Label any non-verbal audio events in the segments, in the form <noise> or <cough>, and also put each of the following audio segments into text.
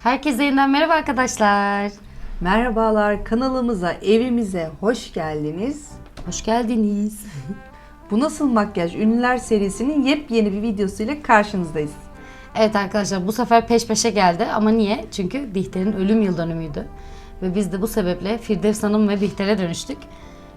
Herkese yeniden merhaba arkadaşlar. Merhabalar kanalımıza, evimize hoş geldiniz. Hoş geldiniz. <laughs> Bu Nasıl Makyaj Ünlüler serisinin yepyeni bir videosuyla karşınızdayız. Evet arkadaşlar bu sefer peş peşe geldi ama niye? Çünkü Bihter'in ölüm yıl dönümüydü. Ve biz de bu sebeple Firdevs Hanım ve Bihter'e dönüştük.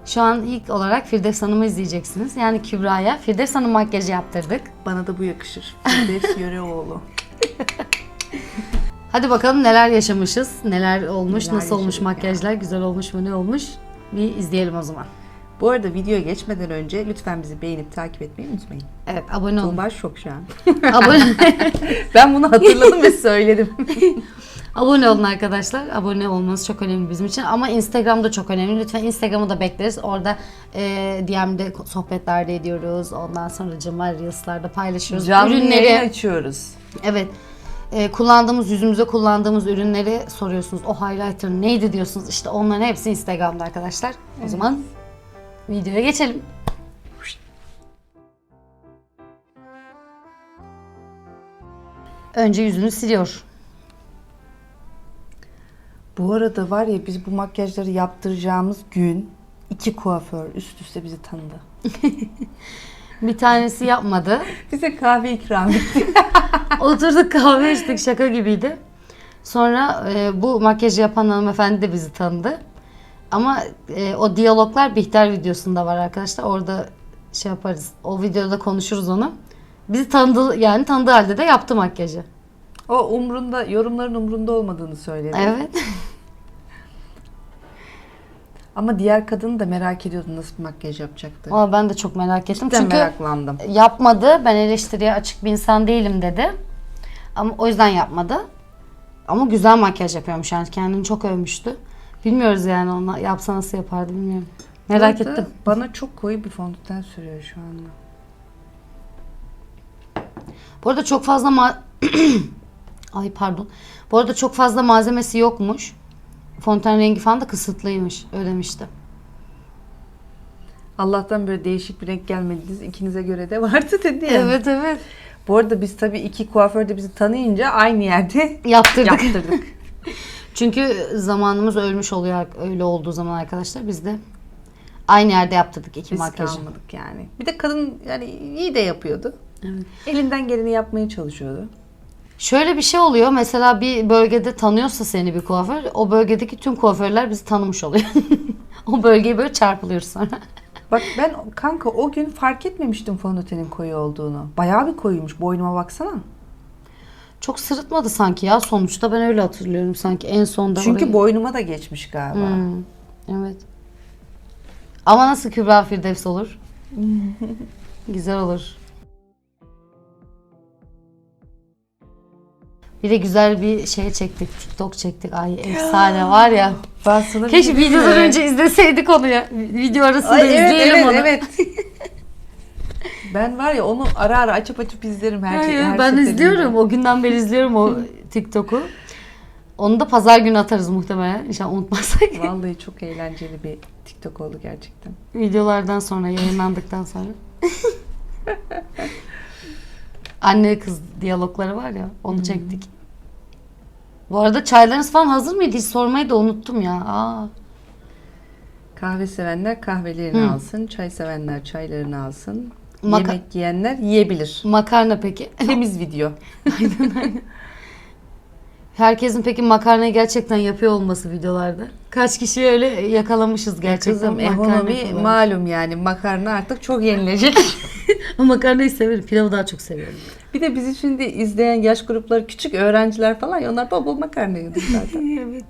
Şu an ilk olarak Firdevs Hanım'ı izleyeceksiniz. Yani Kübra'ya Firdevs Hanım makyajı yaptırdık. Bana da bu yakışır. Firdevs Yöreoğlu. <laughs> Hadi bakalım neler yaşamışız, neler olmuş, Neler nasıl olmuş makyajlar, güzel olmuş mu, ne olmuş? Bir izleyelim o zaman. Bu arada videoya geçmeden önce lütfen bizi beğenip takip etmeyi unutmayın. Evet abone olun. Tuğba şok şu an. <laughs> abone, <laughs> Ben bunu hatırladım ve söyledim. <laughs> Abone olun arkadaşlar. Abone olmanız çok önemli bizim için. Ama Instagram'da çok önemli. Lütfen Instagram'ı da bekleriz. Orada e, DM'de sohbetlerde ediyoruz. Ondan sonra cıma Reels'larda paylaşıyoruz. Canlı Ürünleri, açıyoruz. evet. E, kullandığımız, yüzümüze kullandığımız ürünleri soruyorsunuz. O highlighter neydi diyorsunuz. İşte onların hepsi Instagram'da arkadaşlar. O zaman videoya geçelim. Önce yüzünü siliyor. Bu arada var ya biz bu makyajları yaptıracağımız gün iki kuaför üst üste bizi tanıdı. <laughs> Bir tanesi yapmadı. Bize kahve ikram etti. <laughs> Oturduk kahve içtik şaka gibiydi. Sonra e, bu makyajı yapan hanımefendi de bizi tanıdı. Ama e, o diyaloglar Bihter videosunda var arkadaşlar. Orada şey yaparız. O videoda konuşuruz onu. Bizi tanıdı yani tanıdığı halde de yaptı makyajı. O umrunda, yorumların umrunda olmadığını söyledi. Evet. <laughs> Ama diğer kadın da merak ediyordu nasıl bir makyaj yapacaktı. Ama ben de çok merak ettim. Cidden Çünkü meraklandım. yapmadı. Ben eleştiriye açık bir insan değilim dedi. Ama o yüzden yapmadı. Ama güzel makyaj yapıyormuş yani kendini çok övmüştü. Bilmiyoruz yani ona yapsa nasıl yapardı bilmiyorum. Merak Bu arada ettim. Bana çok koyu bir fondöten sürüyor şu anda. Bu arada çok fazla ma- <clears throat> Ay pardon. Bu arada çok fazla malzemesi yokmuş. Fonten rengi falan da kısıtlıymış. Öyle demişti. Allah'tan böyle değişik bir renk gelmediniz. İkinize göre de vardı dedi ya. Evet evet. Bu arada biz tabii iki kuaför de bizi tanıyınca aynı yerde <laughs> Yaptırdık. yaptırdık. <laughs> Çünkü zamanımız ölmüş oluyor öyle olduğu zaman arkadaşlar. Biz de aynı yerde yaptırdık iki makyajı. kalmadık yani. Bir de kadın yani iyi de yapıyordu. Evet. Elinden geleni yapmaya çalışıyordu. Şöyle bir şey oluyor. Mesela bir bölgede tanıyorsa seni bir kuaför, o bölgedeki tüm kuaförler bizi tanımış oluyor. <laughs> o bölgeye böyle çarpılıyoruz sonra. Bak ben kanka o gün fark etmemiştim fondötenin koyu olduğunu. Bayağı bir koyuymuş. Boynuma baksana. Çok sırıtmadı sanki ya. Sonuçta ben öyle hatırlıyorum sanki en sonda. Çünkü orayı- boynuma da geçmiş galiba. Hmm, evet. Ama nasıl Kübra Firdevs olur? <laughs> Güzel olur. Bir de güzel bir şey çektik. TikTok çektik. Ay efsane var ya. Ben sana Keşke şey videodan önce izleseydik onu ya. Video arasında Ay, evet, izleyelim evet, onu. evet. ben var ya onu ara ara açıp açıp izlerim her şey. Hayır, her ben izliyorum. O günden beri izliyorum o TikTok'u. Onu da pazar günü atarız muhtemelen. İnşallah unutmazsak. Vallahi çok eğlenceli bir TikTok oldu gerçekten. Videolardan sonra, yayınlandıktan sonra. <laughs> Anne kız diyalogları var ya, onu çektik. Bu arada çaylarınız falan hazır mıydı? Hiç sormayı da unuttum ya. Aa. Kahve sevenler kahvelerini Hı. alsın, çay sevenler çaylarını alsın. Maka- Yemek yiyenler yiyebilir. Makarna peki? Temiz video. <laughs> Herkesin peki makarnayı gerçekten yapıyor olması videolarda. Kaç kişi öyle yakalamışız gerçekten. Kızım ekonomi yapıyorlar. malum yani makarna artık çok yenilecek. <laughs> Makarnayı severim. Pilavı daha çok seviyorum. bir de bizi şimdi izleyen yaş grupları küçük öğrenciler falan ya onlar bol bol makarna yiyordu zaten. <laughs> evet.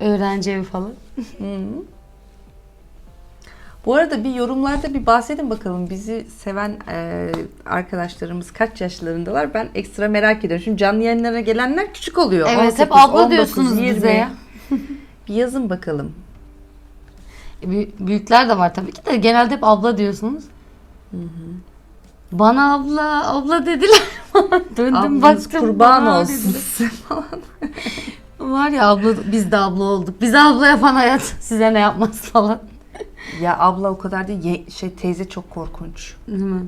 Öğrenci evi falan. Hı. Bu arada bir yorumlarda bir bahsedin bakalım bizi seven e, arkadaşlarımız kaç yaşlarındalar ben ekstra merak ediyorum. Şimdi canlı yayınlara gelenler küçük oluyor. Evet 18, hep abla 19, diyorsunuz 20. bize ya. <laughs> Bir yazın bakalım. E, büyü- Büyükler de var tabii ki de genelde hep abla diyorsunuz. Bana abla, abla dediler. <laughs> Döndüm Ablanız baktım. kurban olsun <laughs> falan. Var ya abla, biz de abla olduk. Bize abla yapan hayat size ne yapmaz falan. Ya abla o kadar değil. Ye- şey teyze çok korkunç. Değil mi?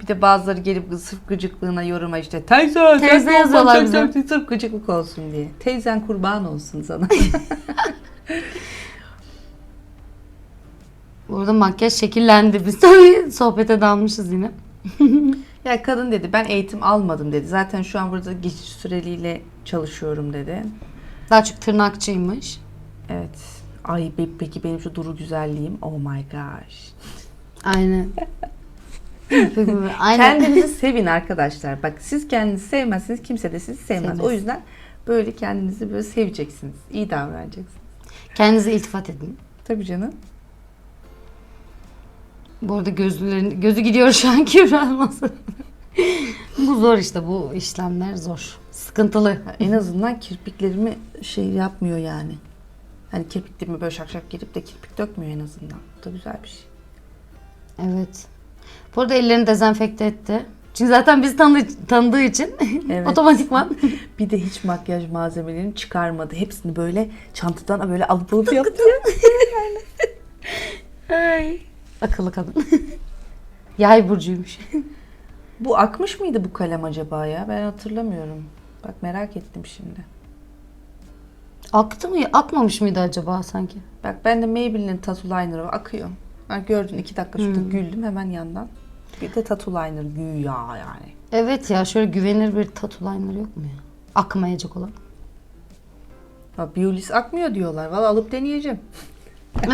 Bir de bazıları gelip sırf gıcıklığına yoruma işte teyze, Teyze yazıyorlar bize. Sırf gıcıklık olsun diye. Teyzen kurban olsun sana. <laughs> Burada makyaj şekillendi. Biz tabii sohbete dalmışız yine. <laughs> ya kadın dedi ben eğitim almadım dedi. Zaten şu an burada geçiş süreliyle çalışıyorum dedi. Daha çok tırnakçıymış. Evet. Ay be- peki benim şu duru güzelliğim. Oh my gosh. Aynen. Aynen. Kendinizi sevin arkadaşlar. Bak siz kendinizi sevmezsiniz kimse de sizi sevmez. Sevmez. O yüzden böyle kendinizi böyle seveceksiniz. İyi davranacaksınız. Kendinize iltifat edin. Tabii canım. Bu arada gözlerin gözü gidiyor şu an Kübra bu zor işte bu işlemler zor. Sıkıntılı. En azından kirpiklerimi şey yapmıyor yani. Hani kirpiklerimi böyle şak şak girip de kirpik dökmüyor en azından. Bu da güzel bir şey. Evet. Bu arada ellerini dezenfekte etti. Çünkü zaten bizi tanı tanıdığı için <laughs> Evet. otomatikman <laughs> Bir de hiç makyaj malzemelerini çıkarmadı. Hepsini böyle çantadan böyle alıp alıp yaptı. <laughs> Ay. akıllı kadın. Yay burcuymuş. bu akmış mıydı bu kalem acaba ya? Ben hatırlamıyorum. Bak merak ettim şimdi. Aktı mı? Akmamış mıydı acaba sanki? Bak ben de Maybelline'in tattoo liner'ı akıyor. Ha, gördün iki dakika şurada Hmm. güldüm hemen yandan. Bir de tattoo liner güya yani. Evet ya şöyle güvenilir bir tattoo liner yok mu ya? Akmayacak olan. Ha, Biolis akmıyor diyorlar. Valla alıp deneyeceğim. <laughs>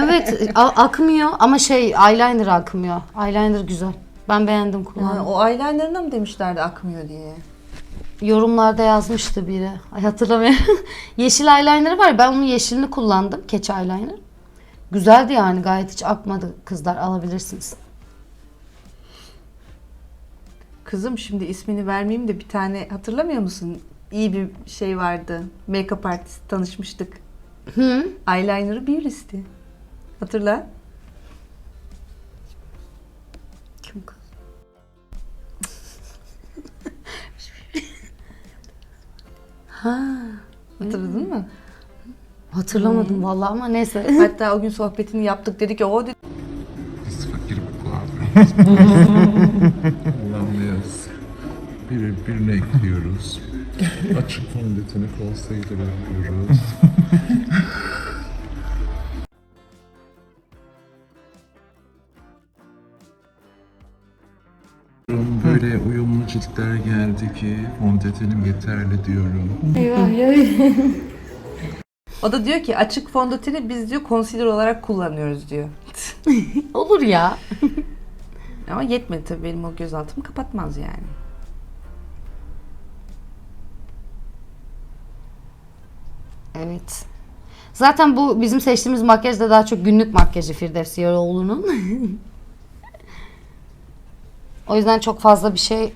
Evet akmıyor ama şey eyeliner akmıyor. Eyeliner güzel. Ben beğendim kullandım. o eyeliner'ına mı demişlerdi akmıyor diye? Yorumlarda yazmıştı biri. Ay hatırlamıyorum. <laughs> Yeşil eyeliner var. ya, Ben onun yeşilini kullandım. Keçi eyeliner. Güzeldi yani gayet hiç akmadı kızlar alabilirsiniz. Kızım şimdi ismini vermeyeyim de bir tane hatırlamıyor musun? İyi bir şey vardı. Make-up artist tanışmıştık. Hı? Eyeliner'ı Biolis'ti. Hatırla. Ha, Hatırladın mı? hatırlamadım vallahi ama neyse. <laughs> Hatta o gün sohbetini yaptık dedik ki o dedi. Biz fakir bir kuaför. Kullanmıyoruz. Bir, birine ekliyoruz. Açık fondöteni konseyleri yapıyoruz. Ciltler geldi ki fondötenim yeterli diyorum. <laughs> O da diyor ki açık fondöteni biz diyor concealer olarak kullanıyoruz diyor. <laughs> Olur ya. <laughs> Ama yetmedi tabii benim o göz altımı kapatmaz yani. Evet. Zaten bu bizim seçtiğimiz makyaj da daha çok günlük makyajı Firdevs Yaroğlu'nun. o yüzden çok fazla bir şey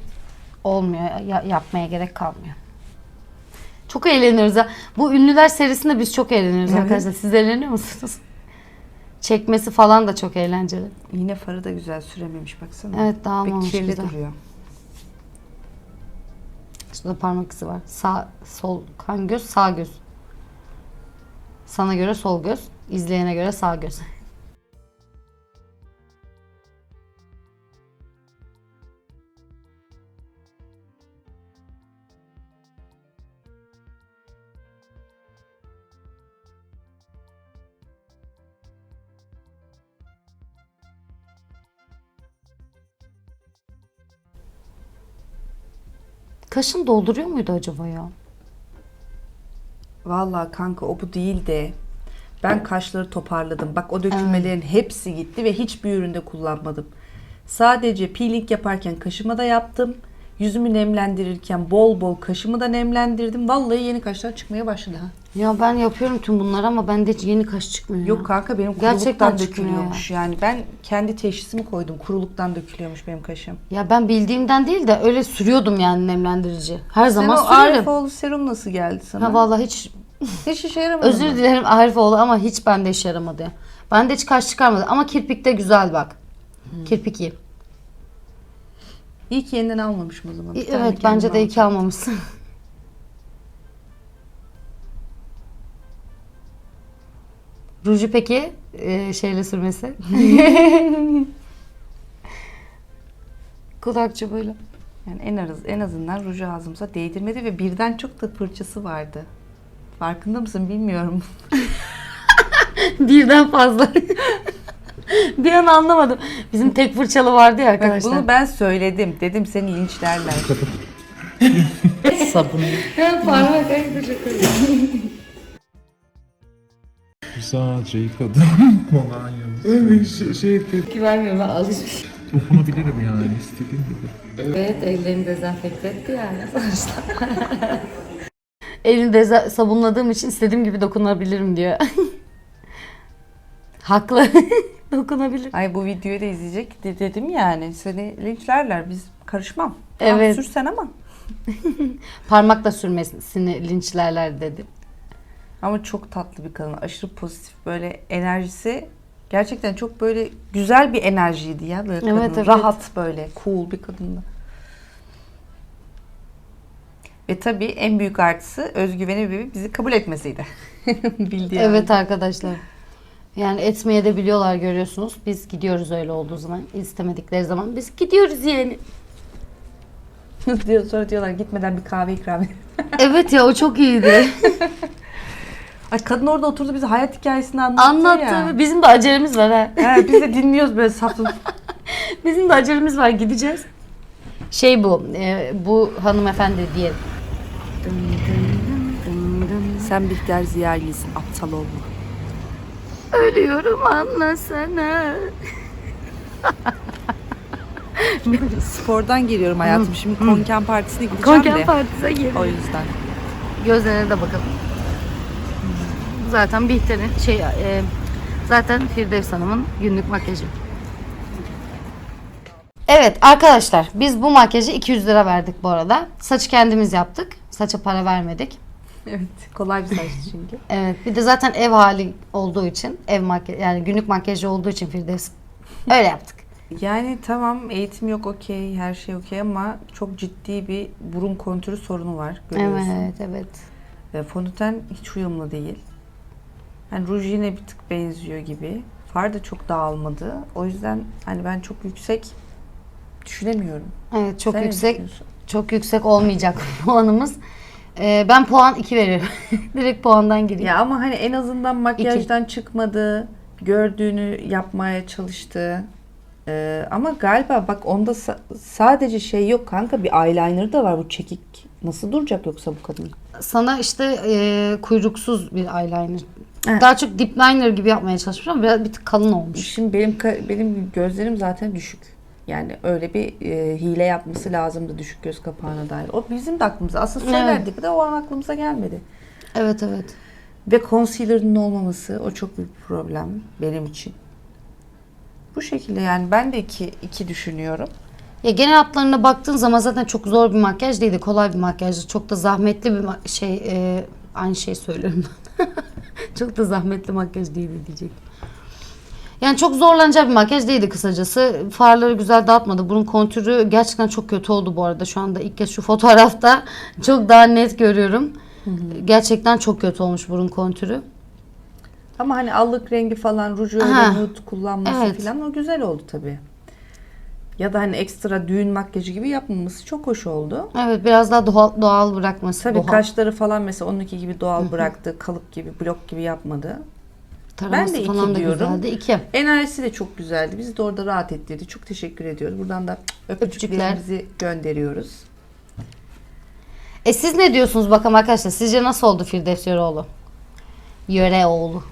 olmuyor. ya- yapmaya gerek kalmıyor. Çok eğleniyoruz ya. Bu ünlüler serisinde biz çok eğleniyoruz Evet. arkadaşlar. Siz eğleniyor musunuz? <laughs> Çekmesi falan da çok eğlenceli. Yine farı da güzel sürememiş baksana. Evet dağılmamış Ve kirli güzel. duruyor. Şurada parmak izi var. Sağ, sol, kan göz, sağ göz. Sana göre sol göz, izleyene göre sağ göz. Kaşın dolduruyor muydu acaba ya? Vallahi kanka o bu değil de ben kaşları toparladım. Bak o dökülmelerin hepsi gitti ve hiçbir üründe kullanmadım. Sadece peeling yaparken kaşıma da yaptım. Yüzümü nemlendirirken bol bol kaşımı da nemlendirdim. Vallahi yeni kaşlar çıkmaya başladı ha. Ya ben yapıyorum tüm bunları ama bende hiç yeni kaş çıkmıyor. Yok kanka benim Gerçekten kuruluktan çıkmıyor dökülüyormuş. Yani ben kendi teşhisimi koydum. Kuruluktan dökülüyormuş benim kaşım. Ya ben bildiğimden değil de öyle sürüyordum yani nemlendirici. Her Sen zaman o sürerim. Arifoğlu serum nasıl geldi sana? Ha vallahi hiç Hiç işe yaramadı özür mı? dilerim Arifoğlu ama hiç bende işe yaramadı. ya. Bende hiç kaş çıkarmadı ama kirpik de güzel bak. Hmm. Kirpik iyi. İyi ki yeniden almamışım o zaman. Bir tane Evet kendim bence de alacağım. iki almamışsın. <laughs> Ruju peki e, şeyle sürmesi. <laughs> Kulak çubuğuyla. Yani en az en azından ruju ağzımıza değdirmedi ve birden çok da fırçası vardı. Farkında mısın bilmiyorum. <laughs> Birden fazla. <laughs> bir an anlamadım. Bizim tek fırçalı vardı ya Bak arkadaşlar. bunu ben söyledim. Dedim seni linçlerler. <laughs> Sabun. parmak çok Güzelce yıkadım. <laughs> Kolonya. Evet şey, şey Tepki vermiyorum ben alışmış. dokunabilirim yani istediğim gibi. Evet ellerini dezenfekte etti yani sonuçta. Elini deze- sabunladığım için istediğim gibi dokunabilirim diyor. Haklı. <laughs> Dokunabilir. Ay bu videoyu da izleyecek de- dedim yani. Seni linçlerler. Biz karışmam. Tamam, Evet. Sürsen ama. <laughs> Parmakla sürmesini linçlerler dedi. Ama çok tatlı bir kadın. Aşırı pozitif böyle enerjisi. Gerçekten çok böyle güzel bir enerjiydi ya böyle Evet, kadın. evet. Rahat böyle cool bir kadındı. Ve tabii en büyük artısı özgüveni ve bizi kabul etmesiydi. <laughs> Bildiği Evet arkadaşlar. Yani etmeye de biliyorlar görüyorsunuz. Biz gidiyoruz öyle olduğu zaman. istemedikleri zaman biz gidiyoruz yani. <laughs> Diyor, sonra diyorlar gitmeden bir kahve ikram et. <laughs> evet ya o çok iyiydi. <laughs> Ay kadın orada oturdu bize hayat hikayesini anlattı, Anlattı. ya. Bizim de acelemiz var ha. He, biz de dinliyoruz böyle saflı. Bizim de acelemiz var gideceğiz. Şey bu, e, bu hanımefendi diye. Sen Bihter Ziyagil'sin aptal olma. Ölüyorum anlasana. <laughs> Spordan geliyorum hayatım. Şimdi Konken Partisi'ne gideceğim Konken de. Partisi'ne gir. O yüzden. Gözlerine de bakalım. Zaten Bihter'in şey e, zaten Firdevs Hanım'ın günlük makyajı. Evet arkadaşlar biz bu makyajı 200 lira verdik bu arada. Saçı kendimiz yaptık. Saça para vermedik. <laughs> Evet. Kolay bir saçtı çünkü. Evet bir de zaten ev hali olduğu için ev makyaj yani günlük makyajı olduğu için Firdevs öyle yaptık. Yani tamam eğitim yok okey, her şey okey ama çok ciddi bir burun kontürü sorunu var. Görüyorsun. Evet evet. Ve fondöten hiç uyumlu değil. Yani ruj yine bir tık benziyor gibi. Far da çok dağılmadı. O yüzden hani ben çok yüksek düşünemiyorum. Evet çok Sen ne yüksek düşünüyorsun? çok yüksek olmayacak <laughs> puanımız. Ee, ben puan 2 veriyorum. <laughs> Direkt puandan gireyim. Ya ama hani en azından makyajdan çıkmadı. Gördüğünü yapmaya çalıştı. Ee, ama galiba bak onda sa- sadece şey yok kanka bir eyeliner da var bu çekik. Nasıl duracak yoksa bu kadın? Sana işte e, kuyruksuz bir eyeliner. Evet. Daha çok dip liner gibi yapmaya çalışmış ama biraz bir tık kalın olmuş. Şimdi benim ka- benim gözlerim zaten düşük. Yani öyle bir e, hile yapması lazımdı düşük göz kapağına dair. O bizim de aklımıza. Aslında Evet. söylerdik de o an aklımıza gelmedi. Evet evet. Ve concealer'ın olmaması o çok büyük bir problem benim için. Bu şekilde yani ben de iki, iki düşünüyorum. Ya genel hatlarına baktığın zaman zaten çok zor bir makyaj değildi. Kolay bir makyajdı. Çok da zahmetli bir şey e, aynı şey söylüyorum. <laughs> çok da zahmetli makyaj değildi diyecek. Yani çok zorlanacak bir makyaj değildi kısacası. Farları güzel dağıtmadı. Burun kontürü gerçekten çok kötü oldu bu arada. Şu anda ilk kez şu fotoğrafta <laughs> çok daha net görüyorum. Gerçekten çok kötü olmuş burun kontürü. Ama hani allık rengi falan ruju öyle Aha. nude kullanması Evet. falan o güzel oldu tabii. Ya da hani ekstra düğün makyajı gibi yapmaması çok hoş oldu. Evet biraz daha doğal, doğal bırakması. Tabii doğal. kaşları falan mesela onunki gibi doğal bıraktı. Kalıp gibi, blok gibi yapmadı. Taraması ben de iki falan da diyorum. güzeldi. İki. Enerjisi de çok güzeldi. Bizi de orada rahat ettirdi. Çok teşekkür ediyoruz. Buradan da öpücüklerimizi gönderiyoruz. E siz ne diyorsunuz bakalım arkadaşlar? Sizce nasıl oldu Firdevs Yöreoğlu? Yöreoğlu.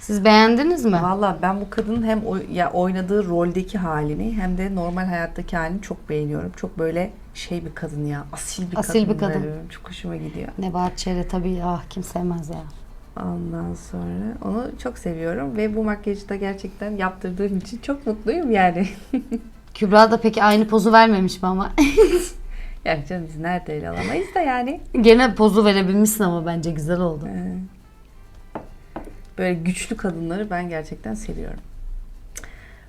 Siz beğendiniz mi? Valla ben bu kadının hem oy- ya oynadığı roldeki halini hem de normal hayattaki halini çok beğeniyorum. Çok böyle şey bir kadın ya. Asil bir Asil kadın. bir kadın. böyle. Çok hoşuma gidiyor. Nebahat Çehre tabii ah kim sevmez ya. Ondan sonra onu çok seviyorum ve bu makyajı da gerçekten yaptırdığım için çok mutluyum yani. <laughs> Kübra da peki aynı pozu vermemiş mi ama? <laughs> yani canım biz nerede ele alamayız da yani. Gene pozu verebilmişsin ama bence güzel oldu. Ee, Böyle güçlü kadınları ben gerçekten seviyorum.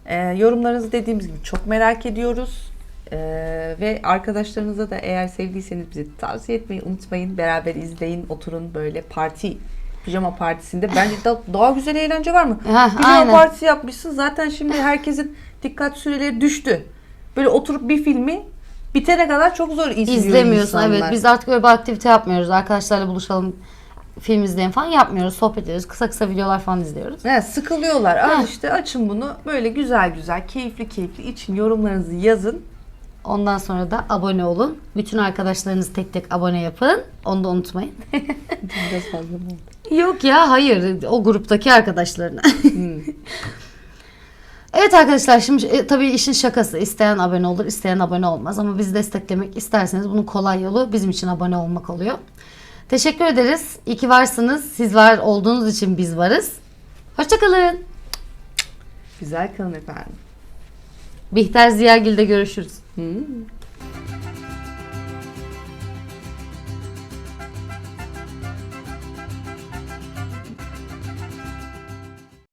Ee, yorumlarınızı dediğimiz gibi çok merak ediyoruz. Ee, ve arkadaşlarınıza da eğer sevdiyseniz bizi tavsiye etmeyi unutmayın. Beraber izleyin, oturun böyle parti, pijama partisinde. Bence da, daha güzel eğlence var mı? Ha, Pijama aynen. partisi yapmışsın. Zaten şimdi herkesin dikkat süreleri düştü. Böyle oturup bir filmi bitene kadar çok zor izliyor İzlemiyorsun insanlar. evet. Biz artık öyle bir aktivite yapmıyoruz. Arkadaşlarla buluşalım film izleyelim falan yapmıyoruz. Sohbet ediyoruz. Kısa kısa videolar falan izliyoruz. Evet, sıkılıyorlar. Al Heh. işte açın bunu böyle güzel güzel, keyifli keyifli için yorumlarınızı yazın. Ondan sonra da abone olun. Bütün arkadaşlarınızı tek tek abone yapın. Onu da unutmayın. <laughs> Biraz fazla mı oldu? Yok ya hayır. O gruptaki arkadaşlarına. evet arkadaşlar şimdi e, tabii işin şakası. İsteyen abone olur, isteyen abone olmaz. Ama bizi desteklemek isterseniz bunun kolay yolu bizim için abone olmak oluyor. Teşekkür ederiz. İyi ki varsınız. Siz var olduğunuz için biz varız. Hoşçakalın. Güzel kalın efendim. Bihter Ziyagil'de görüşürüz. Hmm.